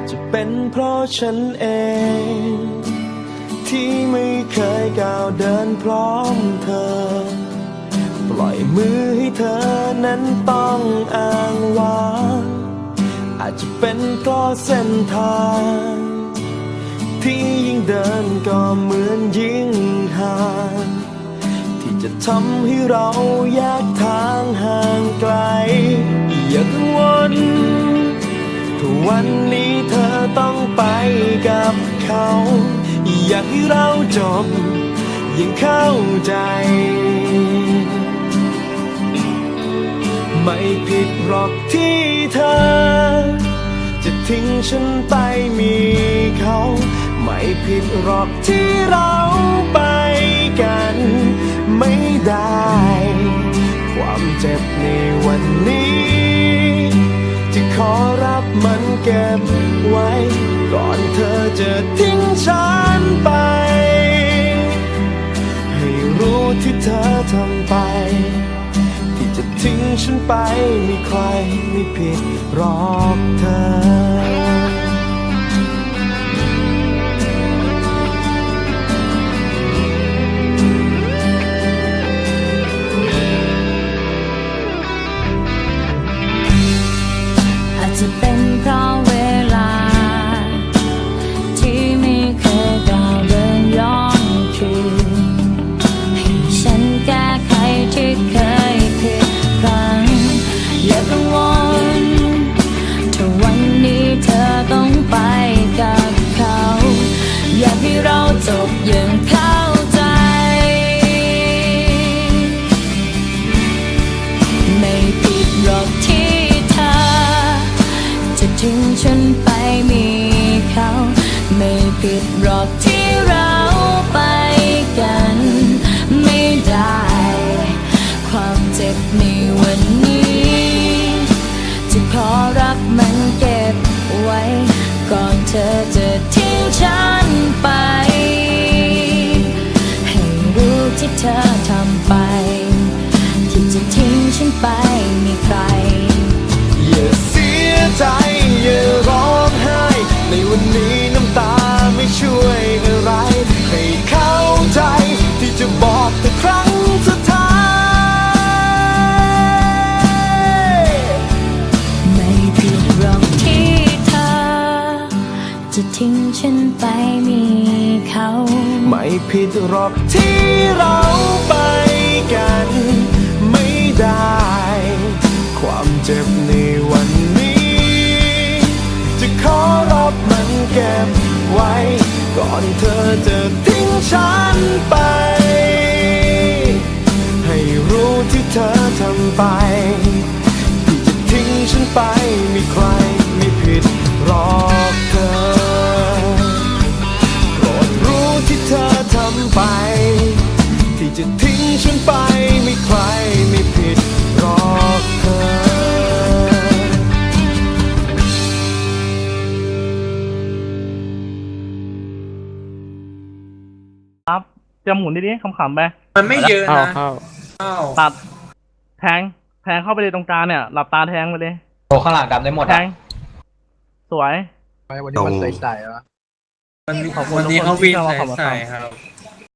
จจะเป็นเพราะฉันเอง ที่ไม่เคยก้าวเดินพร้อมเธอ ปล่อยมือให้เธอนั้นต้องอ้างว้างอาจจะเป็นเพราะเส้นทาง ที่ยิ่งเดินก็เหมือนยิ่งห่างที่จะทำให้เราแยกทางห่างไกลอย่ากังวล วันนี้เธอต้องไปกับเขา อยากให้เราจบยังเข้าใจ ไม่ผิดหรอกที่เธอ จะทิ้งฉันไปมีเขา ไม่ผิดหรอกที่เราไปกัน ไม่ได้ ความเจ็บในวันนี้ จะขอ ก็บไว้ ก่อนเธอจะทิ้งฉันไป ให้รู้ที่เธอทำไป ที่จะทิ้งฉันไปไม่ใครไม่ผิดหรอกเธอ ที่เรา ทิ้งฉันไปมีเขา ไม่ผิดหรอกที่เราไปกัน ไม่ได้ ความเจ็บในวันนี้ จะขอรับมันเก็บไว้ ก่อนเธอจะทิ้งฉันไป ให้รู้ที่เธอทำไป ที่จะทิ้งฉันไปมีใคร จะทิ้งฉันไปไม่ใครไม่ผิดหรอกเธอ ครับจะหมุนดีๆขำๆไป มันไม่เยอะเข้านะเข้าอ้าวตัด แทง แทงเข้าไปเลยตรงกลางเนี่ย หลับตาแทงไปเลยโอ้ข้างหลังดำได้หมดแทอะง สวย ไปวันนี้มันใสๆวะ วันนี้ขอบคุณวันนี้ทุกคนเขาวินที่ใส่เข้ามาใส่ฟังครับ